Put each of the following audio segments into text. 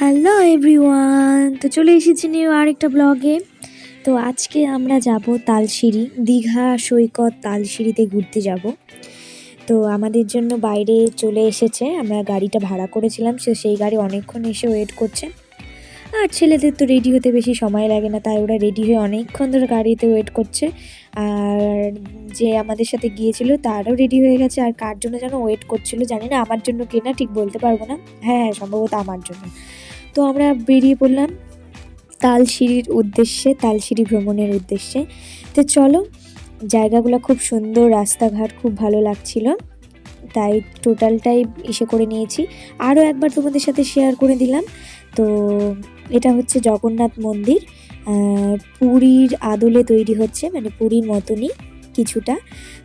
Hello everyone, তো চলে এসেছি নিউ আরেকটা ব্লগে। তো আজকে আমরা যাব তালশিরি, দীঘা সৈকত তালশিরিতে ঘুরতে যাব। তো আমাদের জন্য বাইরে চলে এসেছে, আমরা গাড়িটা ভাড়া করেছিলাম, সে সেই গাড়ি অনেকক্ষণ এসে ওয়েট করছে। আর ছেলেদের তো রেডি হতে বেশি সময় লাগে না, তাই ওরা রেডি হয়ে অনেকক্ষণ ধরে গাড়িতে ওয়েট করছে। আর যে আমাদের সাথে গিয়েছিল, তারও রেডি হয়ে গেছে। আর কার জন্য যেন ওয়েট করছিল, জানি না, আমার জন্য কেনা ঠিক বলতে পারব না। হ্যাঁ হ্যাঁ সম্ভবত আমার জন্য। তো আমরা বেরিয়ে পড়লাম তালশিরির উদ্দেশ্যে তালশিরি ভ্রমণের উদ্দেশ্যে। তো চলো, জায়গাগুলো খুব সুন্দর, রাস্তাঘাট খুব ভালো লাগছিল। তাই টোটালটাই এসে করে নিয়েছি। আরও একবার তোমাদের সাথে শেয়ার করে দিলাম। তো এটা হচ্ছে জগন্নাথ মন্দির। পুরীর আদলে তৈরি হচ্ছে মানে পুরীর মতনই। কিছুটা।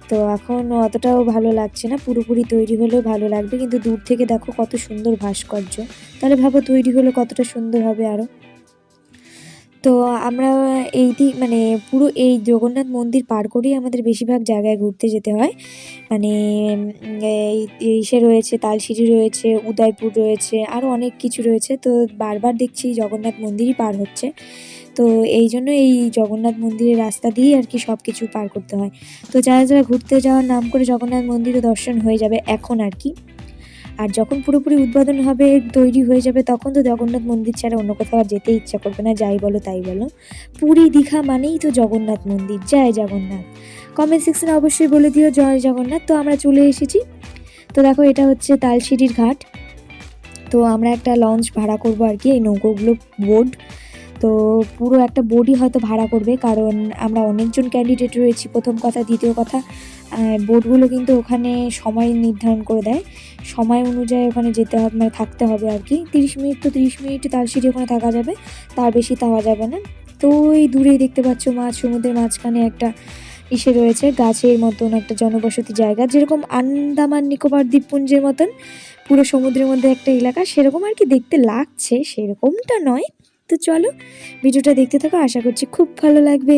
তো এখন অতটাও ভালো লাগছে না, পুরোপুরি তৈরি হলেও ভালো লাগবে। কিন্তু দূর থেকে দেখো কত সুন্দর ভাস্কর্য। তাহলে ভাবো তৈরি হলে কতটা সুন্দর হবে আরও তো আমরা এই দিক মানে পুরো এই জগন্নাথ মন্দির পার করেই আমাদের বেশিরভাগ জায়গায় ঘুরতে যেতে হয়। মানে ইসে রয়েছে, তালশিরি রয়েছে, উদয়পুর রয়েছে আরও অনেক কিছু রয়েছে। তো বারবার দেখছি জগন্নাথ মন্দিরই পার হচ্ছে। তো এই জন্য এই জগন্নাথ মন্দিরের রাস্তা দিয়েই আর কি সব কিছু পার করতে হয়। তো যারা যারা ঘুরতে যাওয়ার নাম করে জগন্নাথ মন্দিরও দর্শন হয়ে যাবে এখন আর কি। আর যখন পুরোপুরি উদ্বোধন হবে, তৈরি হয়ে যাবে, তখন তো জগন্নাথ মন্দির ছাড়া অন্য কোথাও আর যেতে ইচ্ছা করবে না, যাই বলো তাই বলো। পুরী দীঘা মানেই তো জগন্নাথ মন্দির। জয় জগন্নাথ। কমেন্ট সেকশনে অবশ্যই বলে দিও, জয় জগন্নাথ। তো আমরা চলে এসেছি। তো দেখো, এটা হচ্ছে তালসিটির ঘাট। তো আমরা একটা লঞ্চ ভাড়া করব আর কি, এই নৌকোগুলো বোর্ড তো পুরো একটা বোর্ডই হয়তো ভাড়া করবে, কারণ আমরা অনেকজন ক্যান্ডিডেট রয়েছি প্রথম কথা, দ্বিতীয় কথা বোর্ডগুলো কিন্তু ওখানে সময় নির্ধারণ করে দেয়। সময় অনুযায়ী ওখানে যেতে হবে মানে থাকতে হবে আর কি। তিরিশ মিনিট তো তিরিশ মিনিট তালশিরি ওখানে থাকা যাবে, তার বেশি থাকা যাবে না। তো ওই দূরেই দেখতে পাচ্ছ মাছ, সমুদ্রের মাঝখানে একটা ইসে রয়েছে, গাছের মতন একটা জনবসতি জায়গা, যেরকম আন্দামান, নিকোবর দ্বীপপুঞ্জের মতন, পুরো সমুদ্রের মধ্যে একটা এলাকা, সেরকম আর কি দেখতে লাগছে, সেরকমটা নয়। তো চলো ভিডিওটা দেখতে থাকো আশা করছি খুব ভালো লাগবে।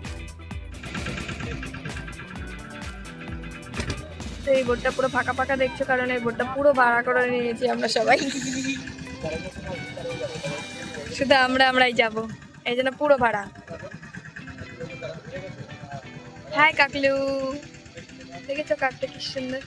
তো এই বোর্ডটা পুরো ফাঁকা ফাঁকা দেখছ, কারণ এই বোর্ডটা পুরো ভাড়া করে নিয়েছি আমরা সবাই। শুধু আমরা, আমরাই যাব। এই জন্য পুরো ভাড়া। হাই কাকলু। দেখেছ কাকটা কি সুন্দর?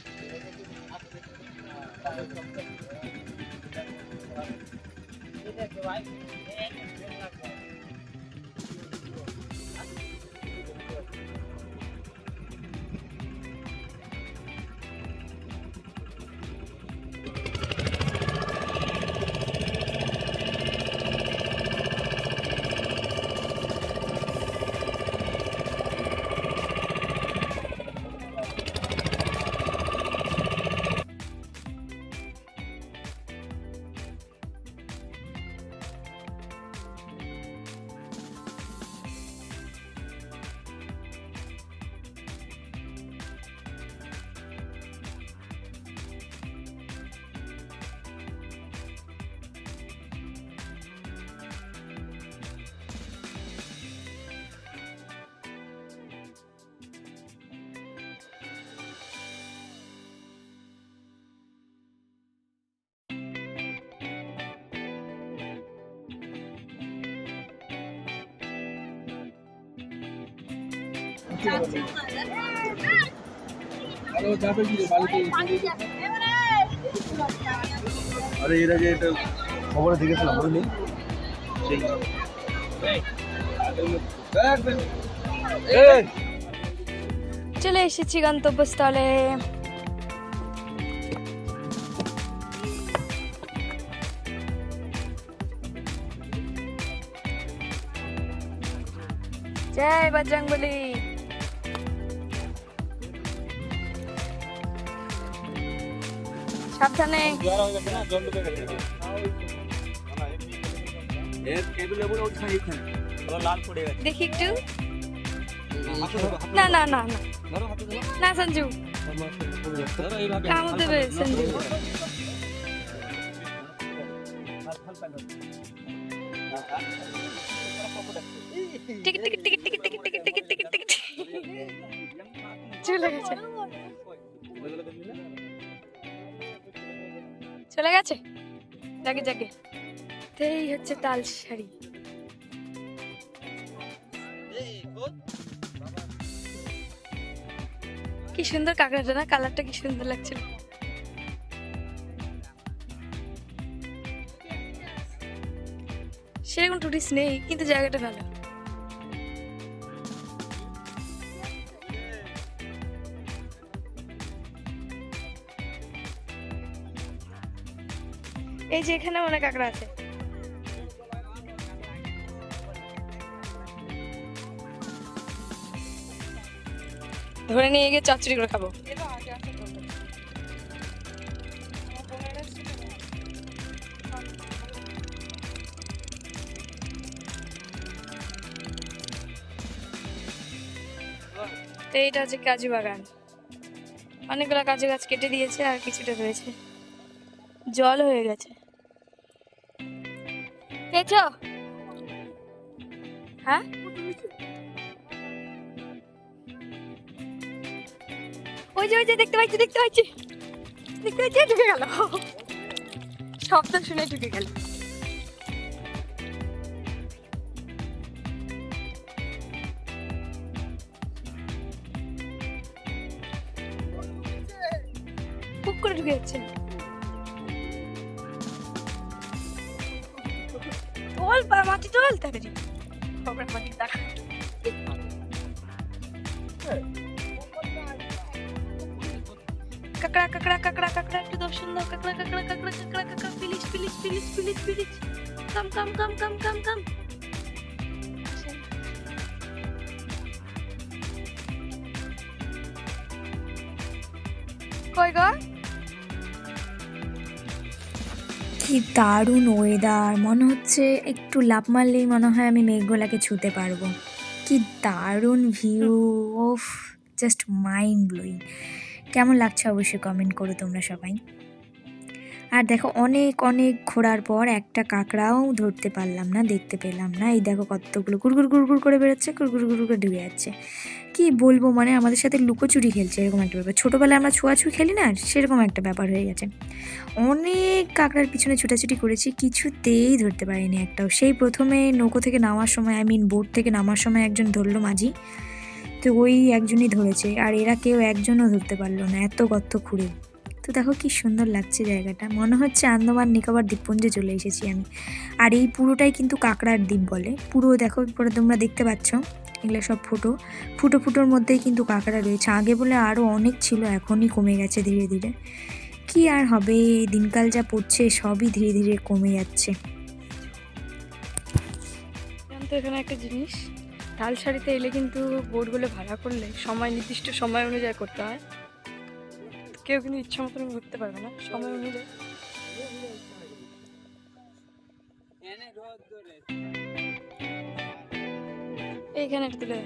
আরে যাবে কি বাড়িতে আরে এর আগে এটা খবরে দেখেছিলাম বলিনি সেই। চলে এসেছি গন্তব্যস্থলে। জয় বজরঙ্গলী সাবধানে। দেখি একটু। না না না না। না, সঞ্জু। কামড় দেবে, সঞ্জু। টিকিট টিকিট চলে গেছে। চলে গেছে? যাকে যাকে এই হচ্ছে তাল শাড়ি। কি সুন্দর কাঁকড়াটা না? কালারটা কি সুন্দর লাগছিল। সেরকম টুরিস্ট নেই, কিন্তু জায়গাটা ভালো। এই যে এখানে অনেক কাঁকড়া আছে। ধরে নিয়ে গিয়ে চচ্চড়ি করে খাব। তো এইটা হচ্ছে কাজু বাগান। অনেকগুলো কাজু গাছ কেটে দিয়েছে আর কিছুটা রয়েছে জল হয়ে গেছে। পেয়েছ হ্যাঁ? ওই যে ওই যে, দেখতে পাচ্ছি দেখতে পাচ্ছি। দেখতে পাচ্ছি ঢুকে গেল। শব্দ শুনে ঢুকে গেল। খুব করে ঢুকে যাচ্ছে। comedy program on induction. Какра, какра, какра, какра, ты должен, какра, какра, какра, какра, какра, пилить, пилить, пилить, пилить, пилить. Кам, кам, кам, кам, кам, кам. Кой-го? কি দারুণ ওয়েদার মনে হচ্ছে একটু লাভ মারলেই মনে হয় আমি মেঘগোলাকে ছুতে পারব। কি দারুণ view of just mind blowing কেমন লাগছে অবশ্যই কমেন্ট করো তোমরা সবাই। আর দেখো, অনেক অনেক ঘোরার পর একটা কাঁকড়াও ধরতে পারলাম না, দেখতে পেলাম না। এই দেখো কতগুলো গুড়গুড় গুড়গুড় করে বেরোচ্ছে, গুড়গুড় গুড়গুড় করে ঢুকে যাচ্ছে। কি বলব? মানে আমাদের সাথে লুকোচুরি খেলছে এরকম একটা ব্যাপার। ছোটোবেলায় আমরা ছোঁয়াছুঁই খেলি না, সেরকম একটা ব্যাপার হয়ে গেছে। অনেক কাঁকড়ার পিছনে ছুটাছুটি করেছি, কিছুতেই ধরতে পারিনি একটাও। সেই প্রথমে নৌকো থেকে নামার সময় আই মিন বোট থেকে নামার সময় একজন ধরলো মাঝি। তো ওই একজনই ধরেছে, আর এরা কেউ একজনও ধরতে পারল না, এত গর্ত খুঁড়ে। তো দেখো কি সুন্দর লাগছে জায়গাটা। মনে হচ্ছে আন্দামান নিকোবর দ্বীপপুঞ্জে চলে এসেছি আমি। আর এই পুরোটাই কিন্তু কাঁকড়ার দ্বীপ বলে। পুরো দেখো পরে তোমরা দেখতে পাচ্ছ। এগুলো সব ফুটো। ফুটো ফুটোর মধ্যেই কিন্তু কাঁকড়া রয়েছে। আগে বলে আরও অনেক ছিল, এখনই কমে গেছে ধীরে ধীরে। কি আর হবে দিনকাল যা পড়ছে, সবই ধীরে ধীরে কমে যাচ্ছে। এখানে একটা জিনিস, তাল শাড়িতে এলে কিন্তু বোটগুলো ভাড়া করলে সময়, নির্দিষ্ট সময় অনুযায়ী করতে হয়। কেউ কিন্তু ইচ্ছা মতন ঘুরতে পারবে না, সময় অনুযায়ী। এখানে তুলে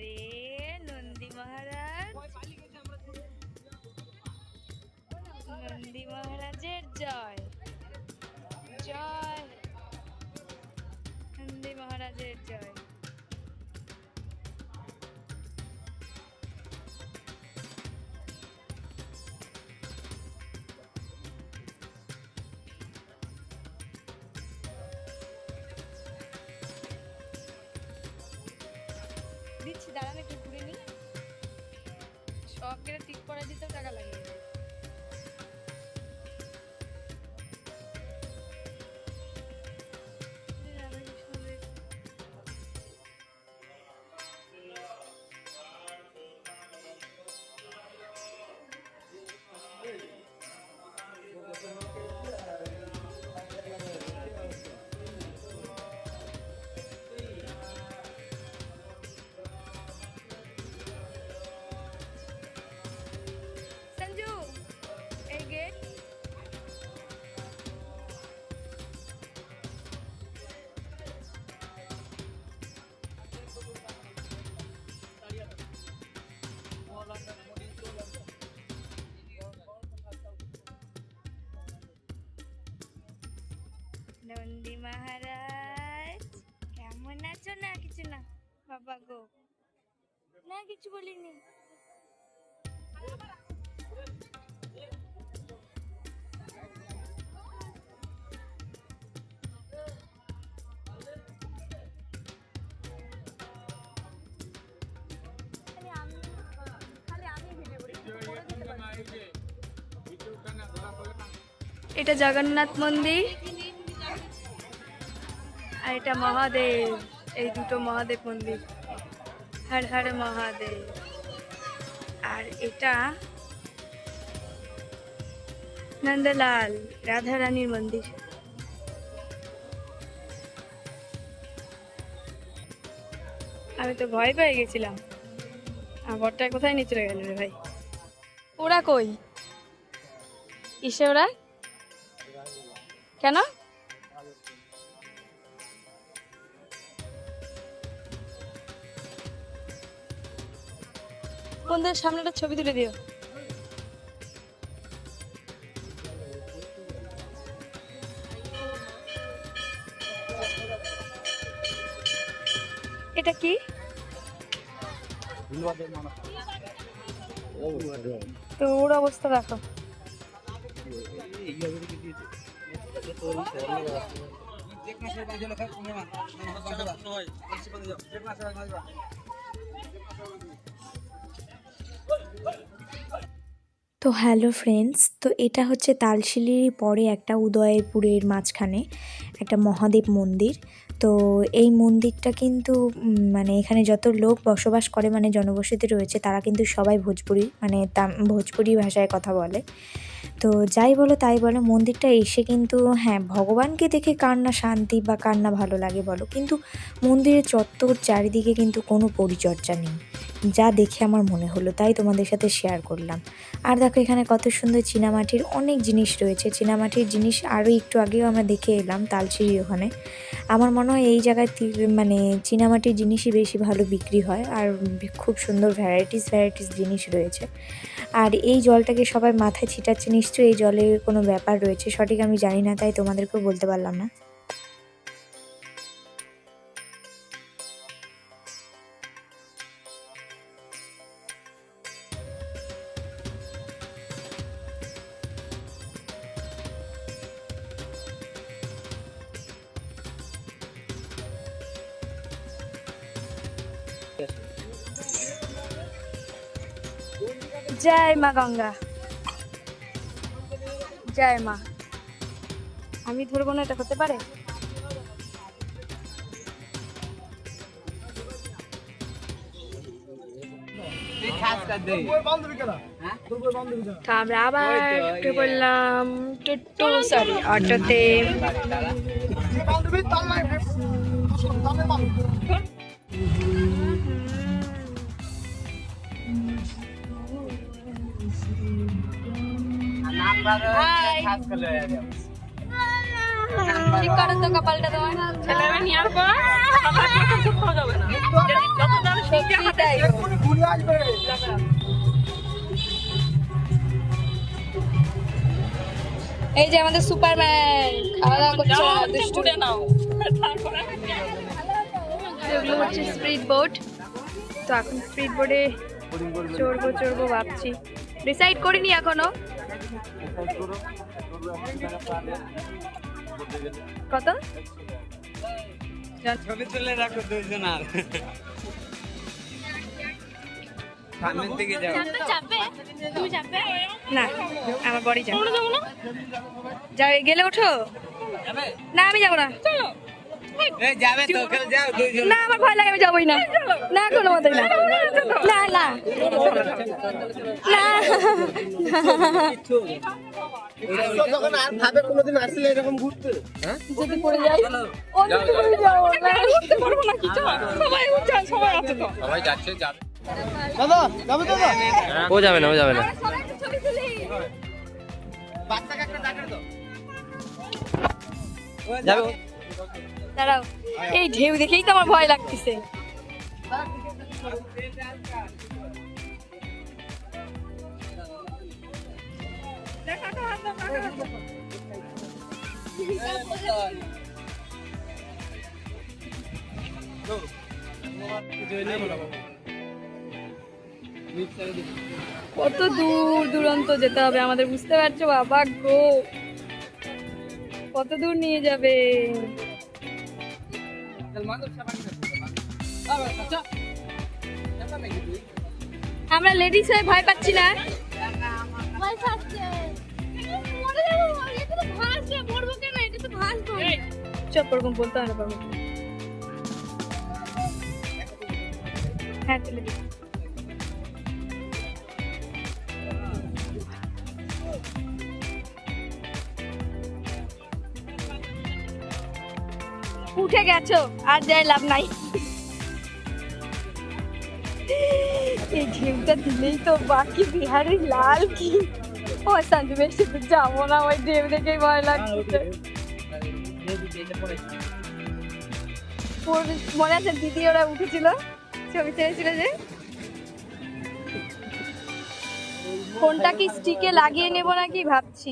রে নন্দী মহারাজ। নন্দী মহারাজের দাঁড়ান একটু ঘুরে নি সব নন্দী মহারাজ কেমন আছো? না কিছু না। বাবা গো। না কিছু বলিনি। এটা জগন্নাথ মন্দির। আর এটা মহাদেব, এই দুটো মহাদেব মন্দির। হর হর মহাদেব। আর এটা নন্দলাল রাধা রানীর মন্দির। আমি তো ভয় পেয়ে গেছিলাম। আর বরটা কোথায় নিয়ে চলে গেল রে ভাই? ওরা কই? কিসে ওরা? কেন? সামনে একটা ছবি তুলে দিও। এটা কি? তো ওর অবস্থা দেখো। তো হ্যালো ফ্রেন্ডস, তো এটা হচ্ছে তালশিলির পরে একটা উদয়পুরের মাঝখানে একটা মহাদেব মন্দির। তো এই মন্দিরটা কিন্তু মানে এখানে যত লোক বসবাস করে মানে জনবসতি রয়েছে, তারা কিন্তু সবাই ভোজপুরি মানে ভোজপুরি ভাষায় কথা বলে। তো যাই বলো, তাই বলো, মন্দিরটা এসে কিন্তু হ্যাঁ ভগবানকে দেখে কার না শান্তি বা কার না ভালো লাগে বলো। কিন্তু মন্দিরের চত্বর চারিদিকে কিন্তু কোনো পরিচর্যা নেই। যা দেখে আমার মনে হলো, তাই তোমাদের সাথে শেয়ার করলাম। আর দেখো, এখানে কত সুন্দর চীনামাটির অনেক জিনিস রয়েছে। চীনামাটির জিনিস আরও একটু আগেও আমরা দেখে এলাম তালচিরি ওখানে। আমার মনে হয় এই জায়গায় মানে চীনামাটির জিনিসই বেশি ভালো বিক্রি হয়, আর খুব সুন্দর ভ্যারাইটিস ভ্যারাইটিস জিনিস রয়েছে। আর এই জলটাকে সবাই মাথায় ছিটাচ্ছে, নিশ্চয়ই এই জলের কোনো ব্যাপার রয়েছে, সঠিক আমি জানি না, তাই তোমাদেরকেও বলতে পারলাম না। জয় মা গঙ্গা। জয় মা। আমি ধরবো না এটা হতে পারে? তো আমরা আবার উঠে পড়লাম টুট্টু সরি অটোতে। ঠিক করো তো কপালটা তোমার ছেলেরা নিয়ে আসব সত্যি এটাই এই যে আমাদের সুপারম্যান খাওয়া দাওয়া করছে এগুলো হচ্ছে স্পিড বোট তো এখন স্পিড বোটে চড়বো চড়বো ভাবছি ডিসাইড করিনি এখনও কত? ছবি তুলে রাখো দুইজন আর সামনের দিকে যাও না আমার বড়ি যাও যাও গেলে ওঠো। না আমি যাব না। এই যাবে তো ওখানে যাও দুইজন। না আমার ভয় লাগে আমি যাবোই না। না কোনো মতে না। না না না তখন আর ভাবে কোনোদিন আসলে এরকম ঘুরতে। যদি পড়ে যাই ও যদি পড়ে যাও। না। উঠতে পারব না কি সবাই উঠছে সবাই আছে তো। দাদা যাবে দাদা ও যাবে না ও যাবে না। বাচ্চাকে একটা ডাকে তো যাবে। দাঁড়াও। এই ঢেউ দেখেই তো আমার ভয় লাগতেছে। কত দূর দূরান্ত যেতে হবে, আমাদের বুঝতে পারছ? বাবা গো। কত দূর নিয়ে যাবে? আমরা লেডিস হয়ে ভয় পাচ্ছি না। ভয় পাচ্ছে। ওরকম বলতে হয় না হ্যাঁ চলে দিই উঠে গেছো আর যাই লাভ নাই। এই ঢেউটা দিলেই তো বাকি বিহারের লাল কি? ও শান্তি বেশি যাব না ওই ঢেউ দেখেই ভয় লাগছে। মনে আছে দিদি ওরা উঠেছিল? ছবি ছেড়েছিল যে? ফোনটা কি স্টিকে লাগিয়ে নেব নাকি ভাবছি?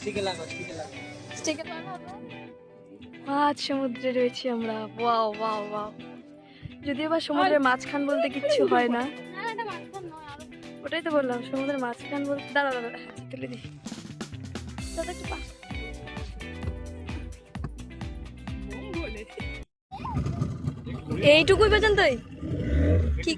ঠিক লাগো ঠিক লাগো স্টিকে আজ সমুদ্রে রয়েছি আমরা। Wow wow wow. যদিও বা সমুদ্রের মাঝখান বলতে কিচ্ছু হয় না। ওটাই তো বললাম সমুদ্রের মাঝখান বলতে দাঁড়া দাঁড়া তুলে দিই। দাদা একটু পাশ এইটুকুই পর্যন্তই? কি